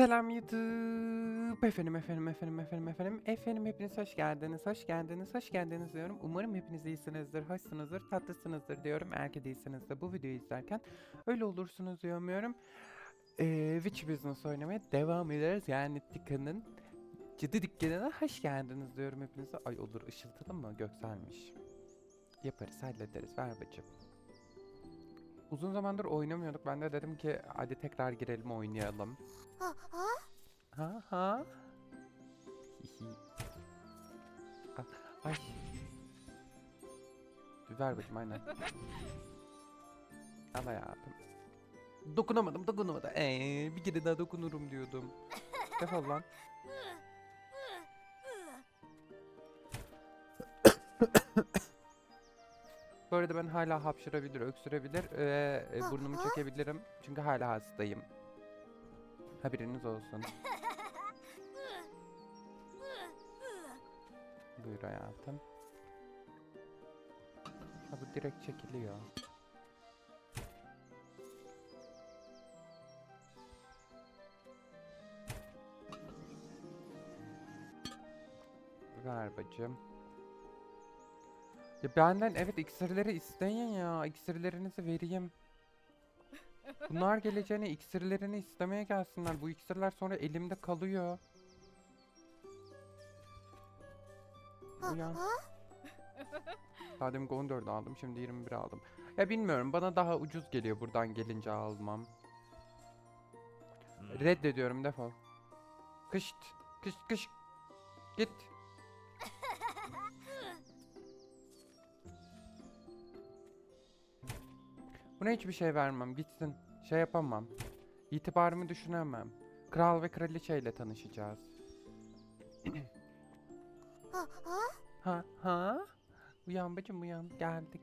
Selam YouTube. Efendim efendim efendim efendim efendim. Efendim hepiniz hoş geldiniz. Hoş geldiniz. Hoş geldiniz diyorum. Umarım hepiniz iyisinizdir. Hoşsunuzdur. Tatlısınızdır diyorum. Eğer ki değilseniz de bu videoyu izlerken öyle olursunuz diye umuyorum. Ee, Witch Business oynamaya devam ederiz. Yani Tika'nın ciddi dükkanına hoş geldiniz diyorum hepinize. Ay olur ışıltılı mı? Gökselmiş. Yaparız hallederiz. Ver bacım. Uzun zamandır oynamıyorduk. Ben de dedim ki hadi tekrar girelim oynayalım. Ha, ha? Ha ha. Ay. Ver bakayım aynen. Al hayatım. Dokunamadım dokunamadım. Ee, bir kere daha dokunurum diyordum. Defol lan. Bu arada ben hala hapşırabilir, öksürebilir ve e, burnumu çekebilirim. Çünkü hala hastayım. Haberiniz olsun. Buyur hayatım. Ha bu direkt çekiliyor. Ver bacım. Ya benden evet iksirleri isteyin ya. İksirlerinizi vereyim. Bunlar geleceğine iksirlerini istemeye gelsinler. Bu iksirler sonra elimde kalıyor. Uyan. ha? Daha demin 14 aldım şimdi 21 aldım. Ya bilmiyorum bana daha ucuz geliyor buradan gelince almam. Reddediyorum defol. Kışt. Kış kış. Git. Buna hiçbir şey vermem gitsin. Şey yapamam. İtibarımı düşünemem. Kral ve kraliçeyle tanışacağız. Ha, ha? Ha ha? Uyan bacım uyan geldik.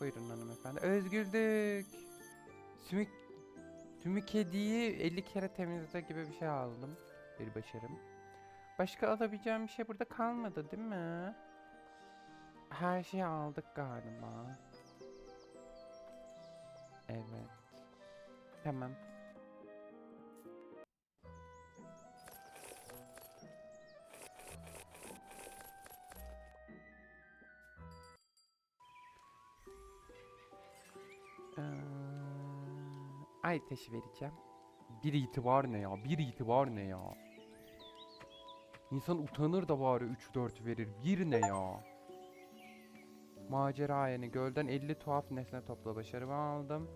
Buyurun hanımefendi. Özgürlük. Sümük Sümük kediyi 50 kere temizle gibi bir şey aldım. Bir başarım. Başka alabileceğim bir şey burada kalmadı değil mi? Her şeyi aldık galiba. Evet. Tamam. Ee, ay taşı vereceğim. Bir itibar ne ya? Bir itibar ne ya? İnsan utanır da bari 3-4 verir. Bir ne ya? Macera yani gölden 50 tuhaf nesne topla başarımı aldım.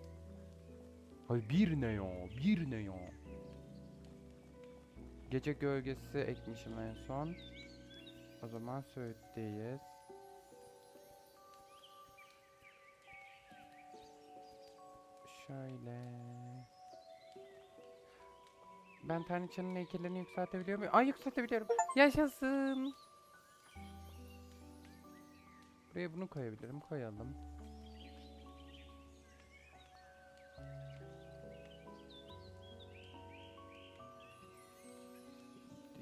Ay bir ne ya? Bir ne ya? Gece gölgesi ekmişim en son. O zaman Söğüt'teyiz. Şöyle. Ben Tanrıçanın heykellerini yükseltebiliyor muyum? Ay yükseltebiliyorum. Yaşasın. Buraya bunu koyabilirim. Koyalım.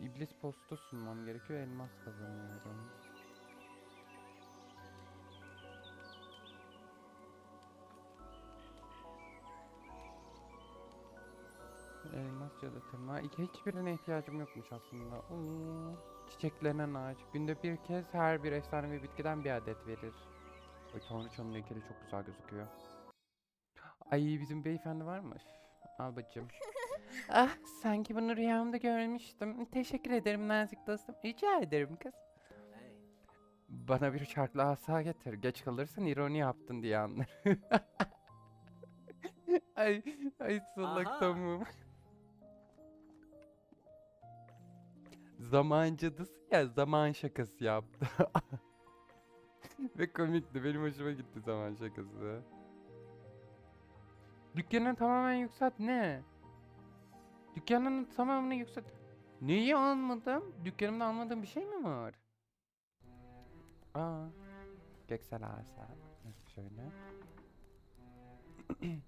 İblis postu sunmam gerekiyor. Elmas kazanıyorum. Cadı tırnağı. İki hiçbirine ihtiyacım yokmuş aslında. Oo, çiçeklenen ağaç. Günde bir kez her bir efsanevi bitkiden bir adet verir. Ay tanrıçanın heykeli çok güzel gözüküyor. Ay bizim beyefendi var mı? Al bacım. ah sanki bunu rüyamda görmüştüm. Teşekkür ederim nazik dostum. Rica ederim kız. Bana bir çarklı asa getir. Geç kalırsan ironi yaptın diye anlar. ay, ay salak Aha. tamam. Zaman cadısı ya zaman şakası yaptı. Ve komikti. Benim hoşuma gitti zaman şakası. Dükkanını tamamen yükselt ne? Dükkanının tamamını yükselt. Neyi almadım? Dükkanımda almadığım bir şey mi var? Aa. Göksel Asa. Şöyle.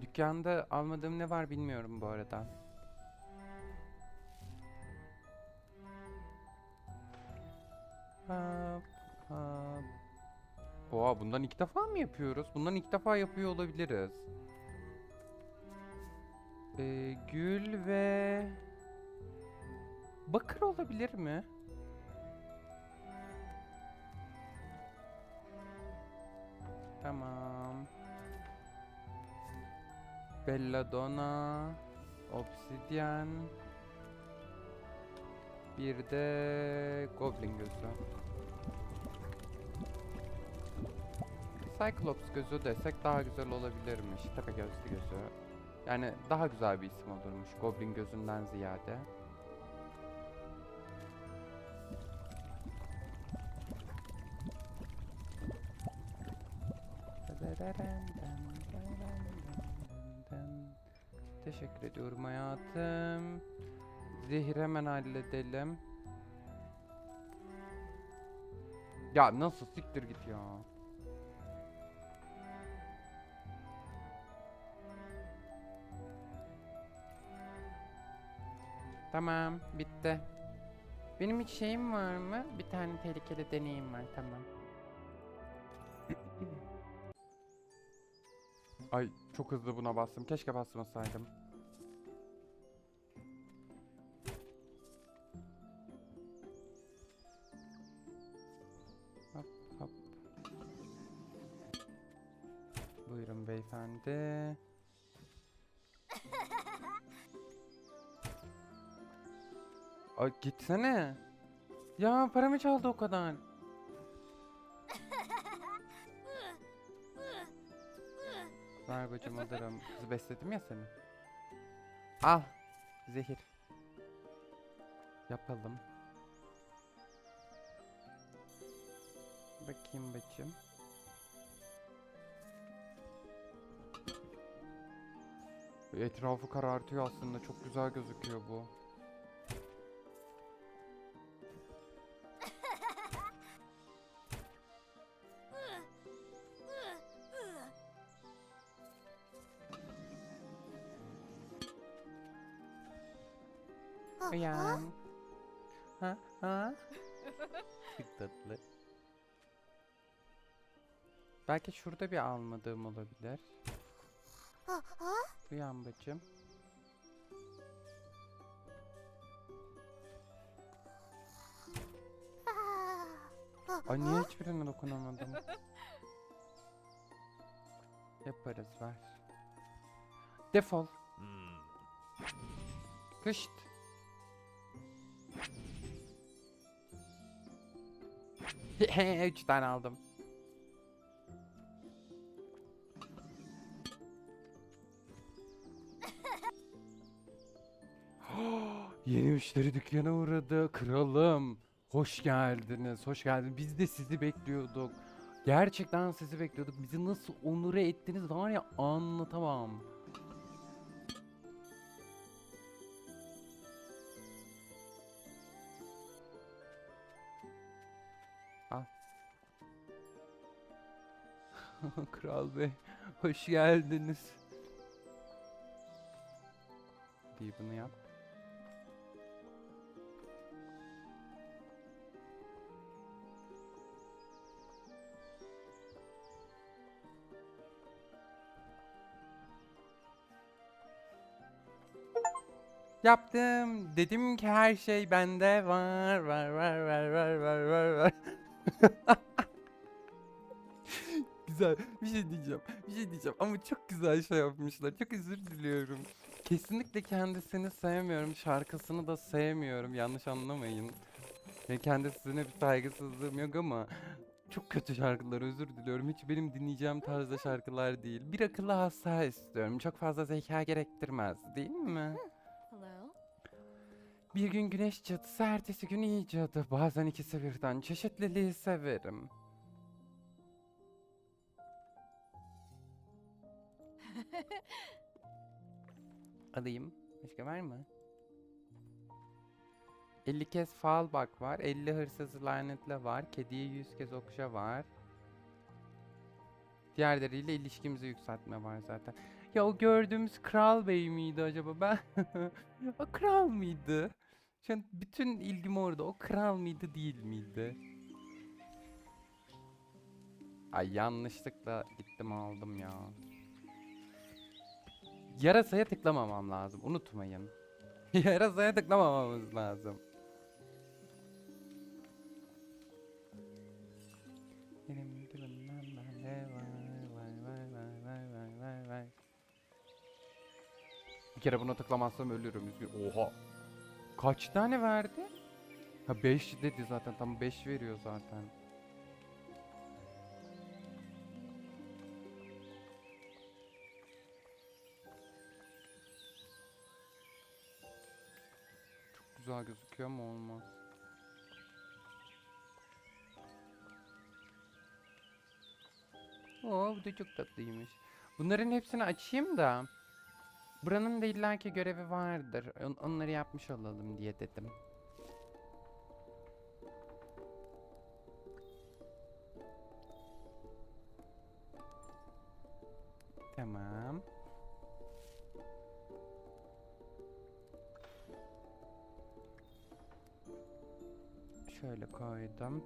Dükkanda almadığım ne var bilmiyorum bu arada. Hop hop Oha bundan ilk defa mı yapıyoruz? Bundan ilk defa yapıyor olabiliriz. Ee, gül ve... Bakır olabilir mi? Tamam. Belladonna, obsidyen, bir de goblin gözü. Cyclops gözü desek daha güzel olabilirmiş. Tepe gözlü gözü. Yani daha güzel bir isim olurmuş goblin gözünden ziyade. Teşekkür ediyorum hayatım. Zehir hemen halledelim. Ya nasıl siktir git ya. Tamam, bitti. Benim hiç şeyim var mı? Bir tane tehlikeli deneyim var, tamam. Ay çok hızlı buna bastım. Keşke basmasaydım. Beyefendi. Ay gitsene. Ya paramı çaldı o kadar. Ver bacım alırım. Kızı besledim ya seni. Al. Zehir. Yapalım. Bakayım bacım. Etrafı karartıyor aslında. Çok güzel gözüküyor bu. Uyan. Ha ha. Çok tatlı. Belki şurada bir almadığım olabilir. Ah. Uyan bacım. Ay niye ah. hiçbirine dokunamadım? Yaparız ver. Defol. Kışt. Üç tane aldım. Yeni müşteri dükkana uğradı. Kralım. Hoş geldiniz. Hoş geldiniz. Biz de sizi bekliyorduk. Gerçekten sizi bekliyorduk. Bizi nasıl onure ettiniz var ya anlatamam. Al. Kral Bey, hoş geldiniz. Diye bunu yap. Yaptım. Dedim ki her şey bende var. Var var var var var var var. güzel. Bir şey diyeceğim. Bir şey diyeceğim. Ama çok güzel şey yapmışlar. Çok özür diliyorum. Kesinlikle kendisini sevmiyorum. Şarkısını da sevmiyorum. Yanlış anlamayın. Yani kendisine bir saygısızlığım yok ama çok kötü şarkılar özür diliyorum. Hiç benim dinleyeceğim tarzda şarkılar değil. Bir akıllı hasta istiyorum. Çok fazla zeka gerektirmez değil mi? Bir gün güneş cadısı, ertesi gün iyi cadı. Bazen ikisi birden. Çeşitliliği severim. Alayım. Başka var mı? 50 kez fal bak var. 50 hırsızı lanetle var. Kediye 100 kez okşa var. Diğerleriyle ilişkimizi yükseltme var zaten. Ya o gördüğümüz kral bey miydi acaba? Ben o kral mıydı? An bütün ilgim orada. O kral mıydı değil miydi? Ay yanlışlıkla gittim aldım ya. Yarasaya tıklamamam lazım. Unutmayın. Yarasaya tıklamamamız lazım. Kere buna tıklamazsam ölürüm. üzgün- Oha. Kaç tane verdi? Ha 5 dedi zaten. Tam 5 veriyor zaten. Çok güzel gözüküyor ama olmaz. Oo bu da çok tatlıymış. Bunların hepsini açayım da. Buranın da illaki görevi vardır. On- onları yapmış olalım diye dedim. Tamam. Şöyle koydum.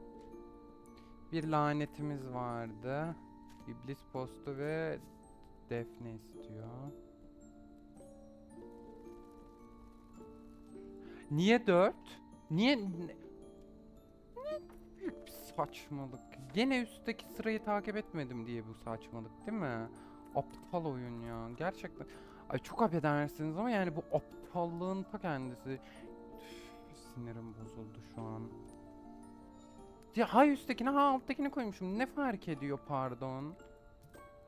Bir lanetimiz vardı. İblis postu ve defne istiyor. Niye dört? Niye? Ne, ne büyük bir saçmalık. Gene üstteki sırayı takip etmedim diye bu saçmalık değil mi? Aptal oyun ya. Gerçekten. Ay çok affedersiniz ama yani bu aptallığın ta kendisi. Üf, sinirim bozuldu şu an. Ya ha üsttekini ha alttakini koymuşum. Ne fark ediyor pardon?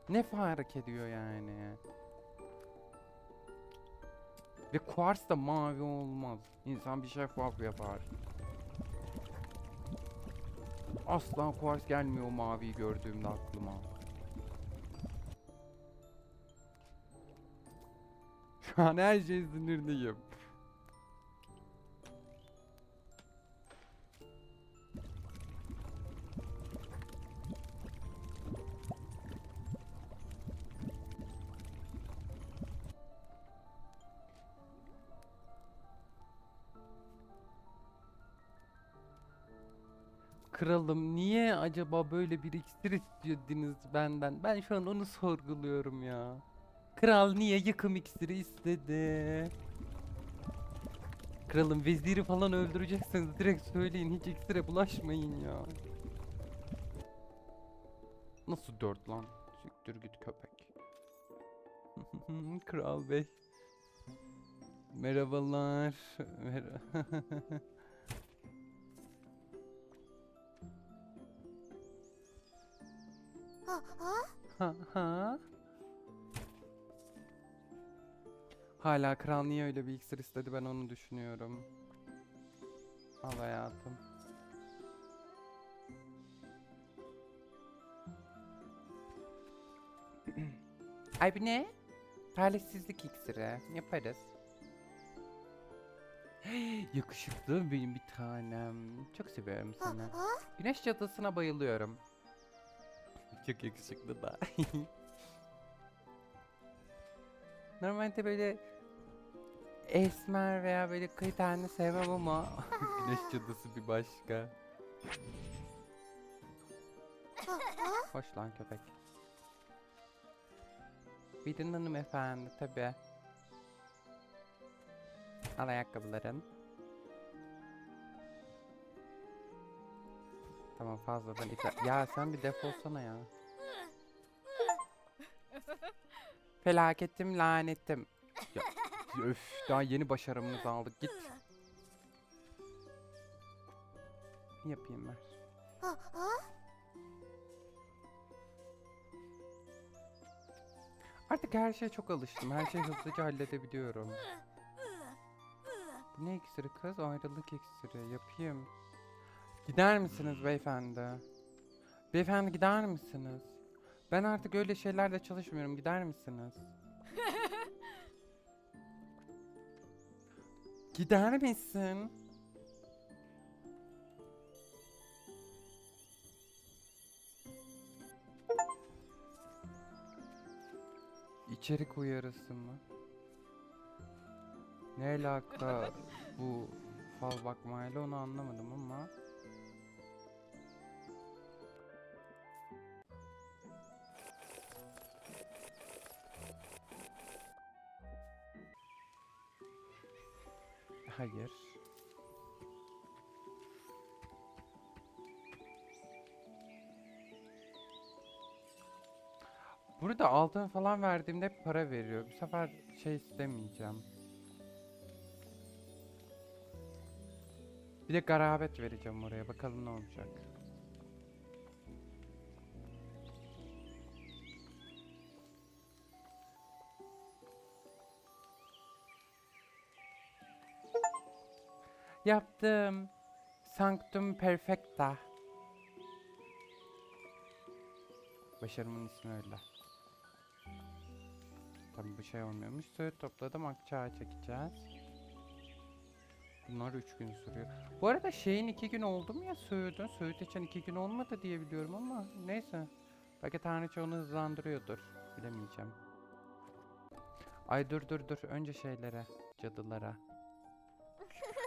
Ne fark ediyor yani? Ve kuars da mavi olmaz. İnsan bir şeffaf yapar. Asla kuars gelmiyor o maviyi gördüğümde aklıma. Şu an her şey sinirliyim. Niye acaba böyle bir iksir istediniz benden? Ben şu an onu sorguluyorum ya. Kral niye yıkım iksiri istedi? Kralım veziri falan öldürecekseniz direkt söyleyin hiç iksire bulaşmayın ya. Nasıl dört lan? Siktir git köpek. Kral bey. Merhabalar. Mer Ha, ha? Ha ha. Hala kral niye öyle bir iksir istedi ben onu düşünüyorum. Al hayatım. Ay bu ne? Talihsizlik iksiri. Yaparız. Yakışıklı benim bir tanem. Çok seviyorum seni. Güneş cadısına bayılıyorum. Çok yakışıklı da. Normalde böyle esmer veya böyle kıyı tenli sevmem ama güneş cadısı bir başka. Hoş lan köpek. Bidin hanımefendi tabi. Al ayakkabıların. Tamam fazladan ita- Ya sen bir defolsana ya. Felaketim lanetim. Ya, öf daha yeni başarımızı aldık git. Yapayım ver. Artık her şeye çok alıştım. Her şeyi hızlıca halledebiliyorum. Bu ne iksiri kız? Ayrılık iksiri. Yapayım. Gider misiniz beyefendi? Beyefendi gider misiniz? Ben artık öyle şeylerle çalışmıyorum. Gider misiniz? Gider misin? İçerik uyarısı mı? Ne alaka bu fal bakmayla onu anlamadım ama. Hayır. Burada altın falan verdiğimde para veriyor. Bu sefer şey istemeyeceğim. Bir de garabet vereceğim oraya. Bakalım ne olacak. Yaptım. Sanctum Perfecta. Başarımın ismi öyle. Tabii bu şey olmuyormuş. Söğüt topladım. Akçağı çekeceğiz. Bunlar 3 gün sürüyor. Bu arada şeyin 2 gün oldu mu ya Söğüt'ün? Söğüt için 2 gün olmadı diye biliyorum ama neyse. Belki Tanrıça onu hızlandırıyordur. Bilemeyeceğim. Ay dur dur dur. Önce şeylere. Cadılara.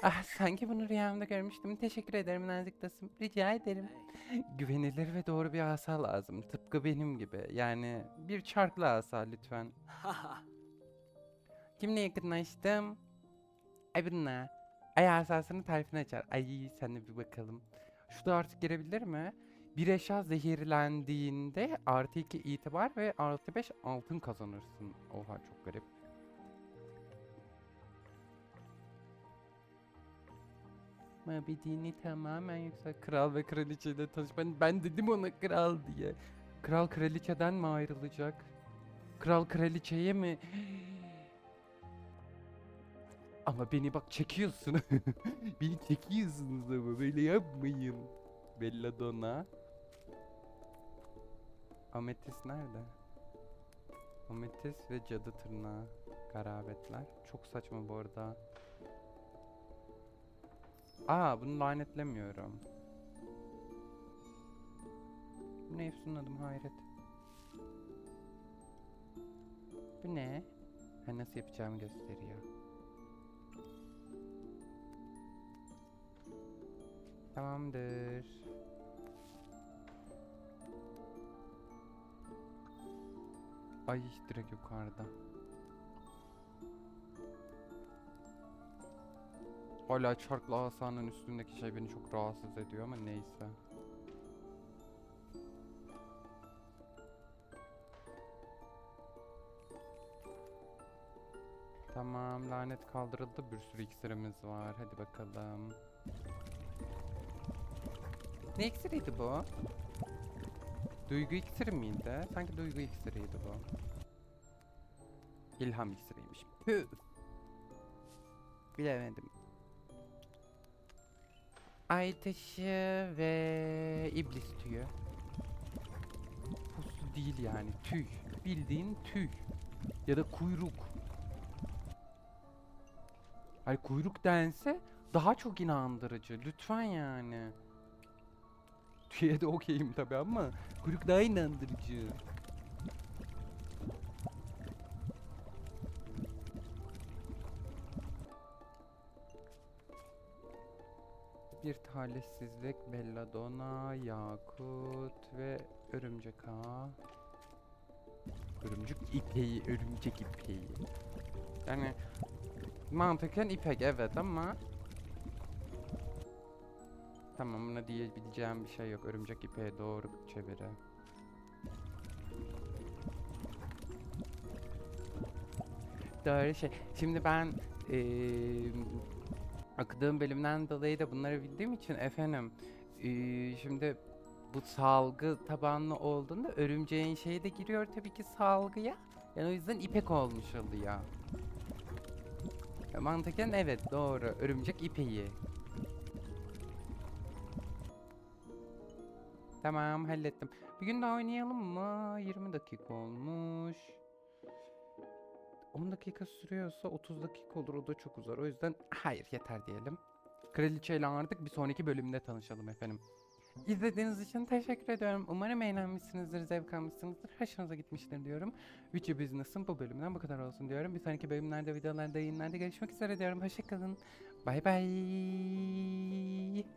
Ah sanki bunu rüyamda görmüştüm. Teşekkür ederim nazik. Rica ederim. Güvenilir ve doğru bir asa lazım. Tıpkı benim gibi. Yani bir çarklı asa lütfen. Kimle yakınlaştım? Bununla. Ay asasının tarifini açar. Ay sen de bir bakalım. Şu da artık girebilir mi? Bir eşya zehirlendiğinde artı 2 itibar ve artı 5 altın kazanırsın. Oha çok garip. Mabedini tamamen yoksa kral ve kraliçeyle tanış. Ben, ben dedim ona kral diye. Kral kraliçeden mi ayrılacak? Kral kraliçeye mi? Ama beni bak çekiyorsun. beni çekiyorsunuz ama böyle yapmayın. Belladonna. Ametis nerede? Ametis ve cadı tırnağı. Garabetler. Çok saçma bu arada. Aa bunu lanetlemiyorum. Bu ne Efsun'un adım hayret. Bu ne? Ha nasıl yapacağımı gösteriyor. Tamamdır. Ay direkt yukarıda. Hala çarklı asanın üstündeki şey beni çok rahatsız ediyor ama neyse. Tamam lanet kaldırıldı bir sürü iksirimiz var hadi bakalım. Ne iksiriydi bu? Duygu iksiri miydi? Sanki duygu iksiriydi bu. İlham iksiriymiş. Püh. Bilemedim. Ay taşı ve iblis tüyü. Puslu değil yani tüy. Bildiğin tüy. Ya da kuyruk. Ay kuyruk dense daha çok inandırıcı. Lütfen yani. Tüye de okeyim tabi ama kuyruk daha inandırıcı. Bir talihsizlik, belladonna, yakut ve örümcek ağı. Örümcek ipeği, örümcek ipeği. Yani mantıken ipek evet ama Tamam buna diyebileceğim bir şey yok. Örümcek ipeğe doğru çeviri. Doğru şey. Şimdi ben eee akadığım bölümden dolayı da bunları bildiğim için efendim şimdi bu salgı tabanlı olduğunda örümceğin şeyi de giriyor tabii ki salgıya. Yani o yüzden ipek olmuş oluyor. Mantıken evet doğru. Örümcek ipeği. Tamam hallettim. Bir gün daha oynayalım mı? 20 dakika olmuş. 10 dakika sürüyorsa 30 dakika olur o da çok uzar. O yüzden hayır yeter diyelim. Kraliçeyle artık bir sonraki bölümde tanışalım efendim. İzlediğiniz için teşekkür ediyorum. Umarım eğlenmişsinizdir, zevk almışsınızdır. Hoşunuza gitmiştir diyorum. Witcher Business'ın bu bölümünden bu kadar olsun diyorum. Bir sonraki bölümlerde, videolarda, yayınlarda görüşmek üzere diyorum. Hoşçakalın. Bay bay.